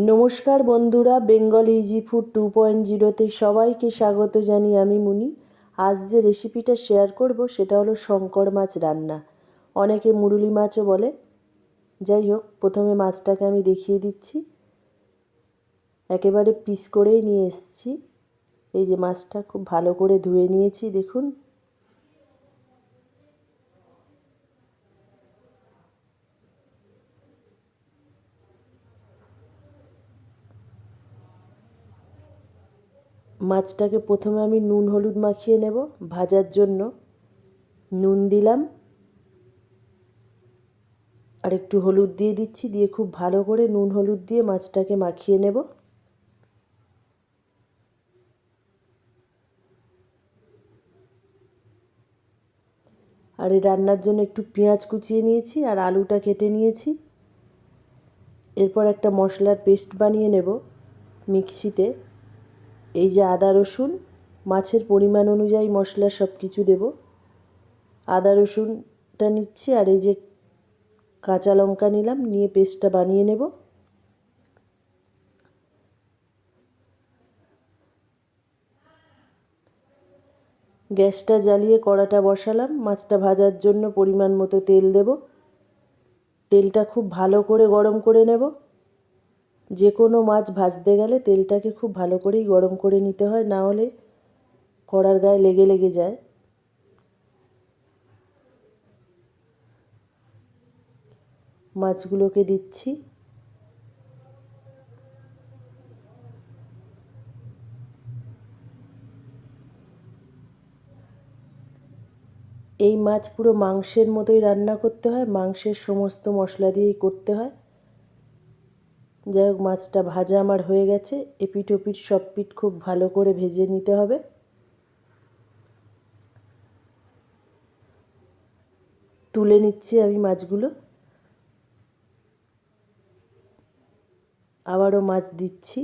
নমস্কার বন্ধুরা, Bengal easy food two point জিরোতে সবাইকে স্বাগত জানি আমি মুনি। আজ যে রেসিপিটা শেয়ার করব, সেটা হলো শঙ্কর মাছ রান্না। অনেকে মুরুলি মাছও বলে। যাই হোক, প্রথমে মাছটাকে আমি দেখিয়ে দিচ্ছি। একেবারে পিস করেই নিয়ে এসেছি। এই যে মাছটা খুব ভালো করে ধুয়ে নিয়েছি, দেখুন। মাছটাকে প্রথমে আমি নুন, হলুদ মাখিয়ে নেব। ভাজার জন্য নুন দিলাম। আর একটু হলুদ দিয়ে দিচ্ছি, দিয়ে খুব ভালো করে নুন, হলুদ দিয়ে মাছটাকে মাখিয়ে নেব। আর এই রান্নার জন্য একটু পেঁয়াজ কুচিয়ে নিয়েছি আর আলুটা কেটে নিয়েছি। এরপর একটা মশলার পেস্ট বানিয়ে নেব মিক্সিতে। এই যে আদা, রসুন, মাছের পরিমাণ অনুযায়ী মশলা সব কিছু দেব। আদা, রসুনটা নিচ্ছি আর এই যে কাঁচা লঙ্কা নিলাম, নিয়ে পেস্টটা বানিয়ে নেব। গ্যাসটা জ্বালিয়ে কড়াটা বসালাম। মাছটা ভাজার জন্য পরিমাণ মতো তেল দেব। তেলটা খুব ভালো করে গরম করে নেব। যে কোনো মাছ ভাজতে গেলে তেলটাকে খুব ভালো করেই গরম করে নিতে হয়, না হলে কড়ার গায়ে লেগে লেগে যায়। মাছগুলোকে দিচ্ছি। এই মাছ পুরো মাংসের মতোই রান্না করতে হয়, মাংসের সমস্ত মশলা দিয়েই করতে হয়। যাই হোক মাছটা ভাজা আমার হয়ে গেছে। এপিট ওপিট সব পিট খুব ভালো করে ভেজে নিতে হবে। তুলে নিচ্ছি আমি মাছগুলো। আবারও মাছ দিচ্ছি।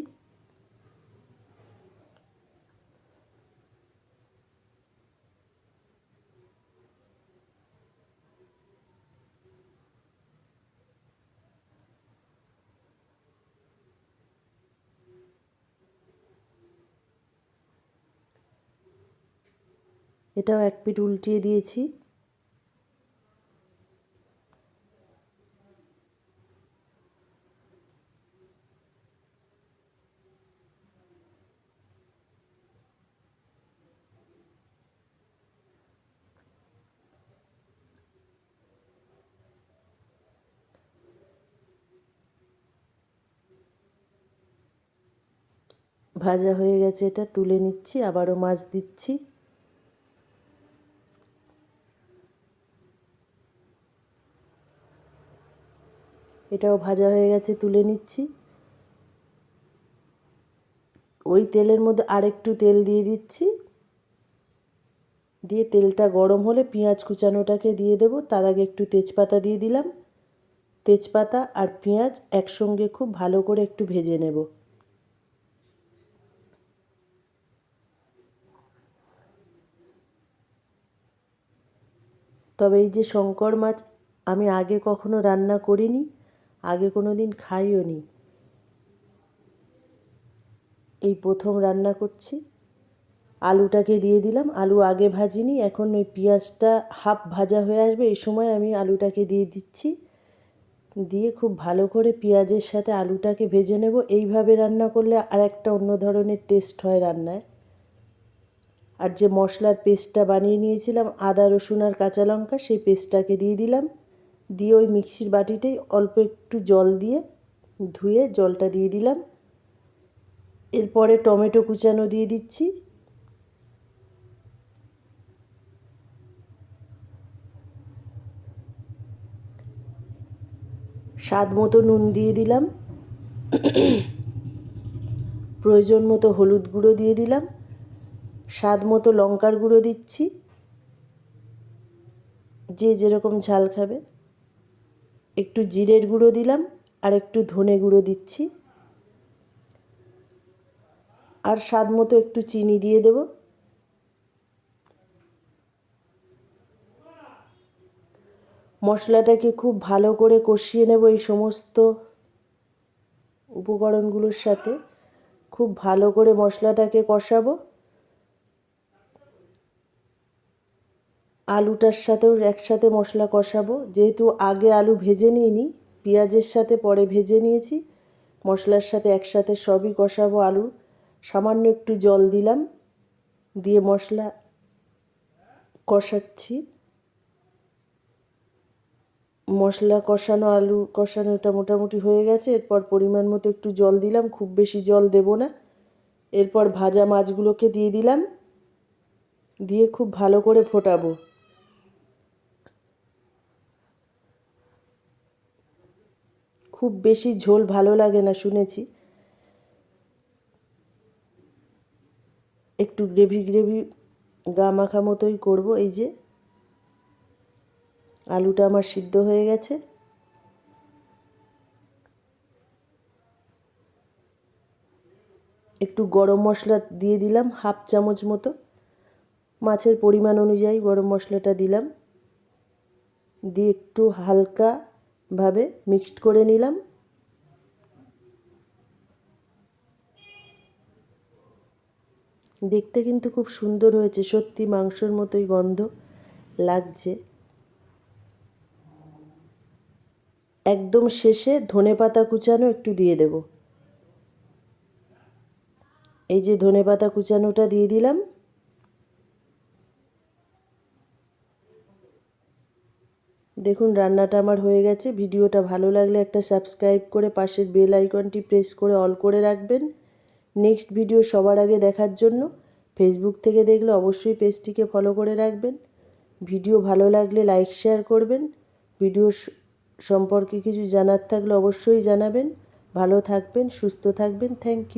এটাও এক পিঠ উল্টিয়ে দিয়েছি। ভাজা হয়ে গেছে এটা তুলে নিচ্ছি আবারও মাছ দিচ্ছি। এটাও ভাজা হয়ে গেছে, তুলে নিচ্ছি। ওই তেলের মধ্যে আরেকটু তেল দিয়ে দিচ্ছি। দিয়ে তেলটা গরম হলে পেঁয়াজ কুচানোটাকে দিয়ে দেবো। তার আগে একটু তেজপাতা দিয়ে দিলাম। তেজপাতা আর পেঁয়াজ একসঙ্গে খুব ভালো করে একটু ভেজে নেব। তবে এই যে শঙ্কর মাছ আমি আগে কখনো রান্না করিনি। আগে কোনো দিন খাইও নি। এই প্রথম রান্না করছি। আলুটাকে দিয়ে দিলাম। আলু আগে ভাজিনি, এখন ওই পেঁয়াজটা হাফ ভাজা হয়ে আসবে। এই সময় আমি আলুটাকে দিয়ে দিচ্ছি। দিয়ে খুব ভালো করে পেঁয়াজের সাথে আলুটাকে ভেজে নেব। এইভাবে রান্না করলে আর একটা অন্য ধরনের টেস্ট হয় রান্নায়। আর যে মশলার পেস্টটা বানিয়ে নিয়েছিলাম, আদা, রসুন আর কাঁচা লঙ্কা, সেই পেস্টটাকে দিয়ে দিলাম। দিয়ে ওই মিক্সির বাটিতেই অল্প একটু জল দিয়ে ধুয়ে জলটা দিয়ে দিলাম। এরপরে টমেটো কুচানো দিয়ে দিচ্ছি। স্বাদ মতো নুন দিয়ে দিলাম। প্রয়োজন মতো হলুদ গুঁড়ো দিয়ে দিলাম। স্বাদ মতো লঙ্কার গুঁড়ো দিচ্ছি। যে যেরকম ঝাল খাবে। একটু জিরের গুঁড়ো দিলাম আর একটু ধনে গুঁড়ো দিচ্ছি। আর স্বাদ মতো একটু চিনি দিয়ে দেব। মশলাটাকে খুব ভালো করে কষিয়ে নেব এই সমস্ত উপকরণগুলোর সাথে। খুব ভালো করে মশলাটাকে কষাবো। আলুটার সাথেও একসাথে মশলা কষাবো। যেহেতু আগে আলু ভেজে নিইনি, পেঁয়াজের সাথে পরে ভেজে নিয়েছি, মশলার সাথে একসাথে সবই কষাবো আলু। সামান্য একটু জল দিলাম, দিয়ে মশলা কষাচ্ছি। মশলা কষানো আলু কষানোটা মোটামুটি হয়ে গেছে, এরপর পরিমাণ মতো একটু জল দিলাম, খুব বেশি জল দেব না। এরপর ভাজা মাছগুলোকে দিয়ে দিলাম, দিয়ে খুব ভালো করে ফোটাবো। খুব বেশি ঝোল ভালো লাগে না, শুনেছি। একটু গ্রেভি গ্রেভি গা মাখা মতোই করব, এই যে। আলুটা আমার সিদ্ধ হয়ে গেছে। একটু গরম মশলা দিয়ে দিলাম, হাফ চামচ মতো। মাছের পরিমাণ অনুযায়ী গরম মশলাটা দিলাম। দিয়ে একটু হালকাভাবে মিক্সড করে নিলাম। দেখতে কিন্তু খুব সুন্দর হয়েছে, সত্যি মাংসর মতোই গন্ধ লাগছে। একদম শেষে ধনে পাতা কুচানো একটু দিয়ে দেব। এই যে ধনে পাতা কুচানোটা দিয়ে দিলাম। দেখুন, রান্নাটা আমার হয়ে গেছে। ভিডিওটা ভালো লাগলে একটা সাবস্ক্রাইব করে পাশের বেল আইকনটি প্রেস করে অল করে রাখবেন। নেক্সট ভিডিও সবার আগে দেখার জন্য ফেসবুক থেকে দেখলে অবশ্যই পেজটিকে ফলো করে রাখবেন। ভিডিও ভালো লাগলে লাইক, শেয়ার করবেন। ভিডিও সম্পর্কে কিছু জানার থাকলে অবশ্যই জানাবেন। ভালো থাকবেন, সুস্থ থাকবেন। Thank you.